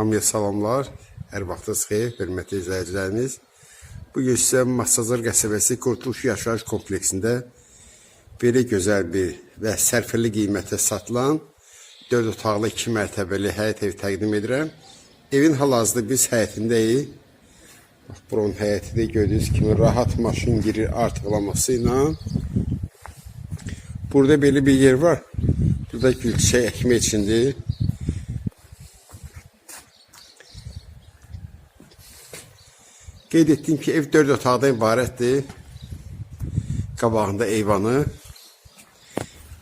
Hamıya salamlar. Hər vaxtınız xeyir, hörmətli izləyicilərimiz. Bu gün sizə Masazır qəsəbəsi Qurtuluş Yaşayış kompleksində belə gözəl bir və sərfəli qiymətə satılan 4 otaqlı 2 mərtəbəli həyət evi təqdim edirəm. Evin hal-hazırda biz həyətindəyik. Bax, buranın həyəti də gördüyünüz kimi rahat maşın girir artıqlaması ilə. Burada belə bir yer var. Burada gülçə əkmək üçündür. Qeyd etdim ki, ev 4 otaqdan ibarətdir. Qabağında eyvanı.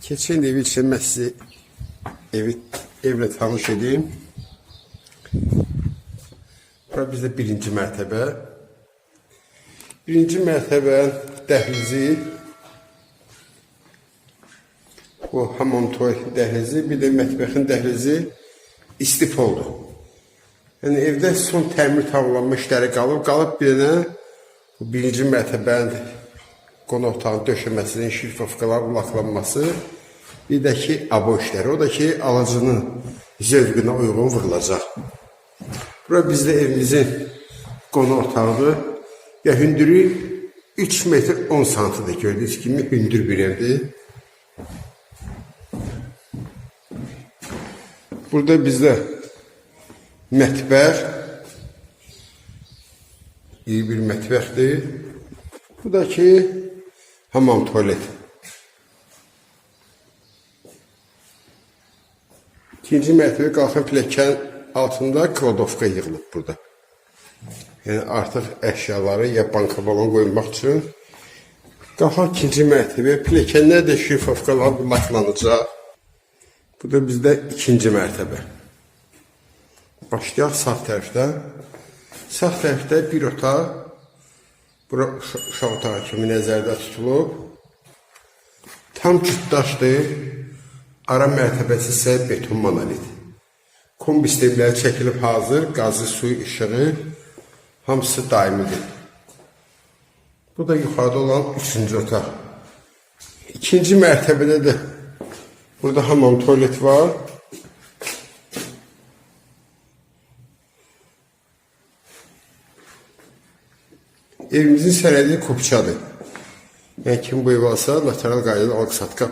Keçən evi üçün mən sizi evi, evlə tanış edeyim. Bura bizdə birinci mərtəbə. Birinci mərtəbənin dəhlizi bu hamam tuvalet dəhlizi, bir də mətbəxin dəhlizi istif oldu. Yəni evdə son təmir tamamlanma işləri qalıb, qalıb bir dənə bu birinci mərtəbənin qonaq otağının döşəməsinin şifafkalar ulaqlanması, bir də ki, abo işləri. O da ki, alıcının zövqünə uyğun vurulacaq. Bura bizdə evimizin qonaq otağıdır. Ya hündürü 3 metr 10 santidir. Gördüyünüz kimi hündür bir evdir. Burada bizdə mətbəx, iyi bir mətbəxdir. Bu da ki, hamam tuvalet. İkinci mərtəbə qalxan pilləkən altında kladovka yığılıb burada. Yəni artıq əşyaları ya banka balon qoymaq üçün qalxan ikinci mərtəbə pilləkənlər də şifafkalar laklanacaq. Bu da bizdə ikinci mərtəbə. Başlayaq sağ tərəfdə. Sağ tərəfdə bir otaq, bura uşa- uşaq otağı kimi nəzərdə tutulub. Tam cütdaşdır. Ara mərtəbəsi isə beton monolit. Kombi sistemləri çəkilib hazır, qazı, suyu, işığı hamısı daimidir. Bu da yuxarıda olan üçüncü otaq. İkinci mərtəbədə də burada hamam tuvalet var. Evimizin sənədi Kupçadır. Yəni kim bu ev alsa, notarial qaydada alqı-satqı.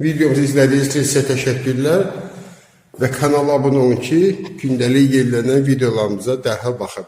Videomuzu izlədiyiniz üçün sizə təşəkkürlər və kanala abunə olun ki, gündəlik yerlənən videolarımıza dərhal baxa.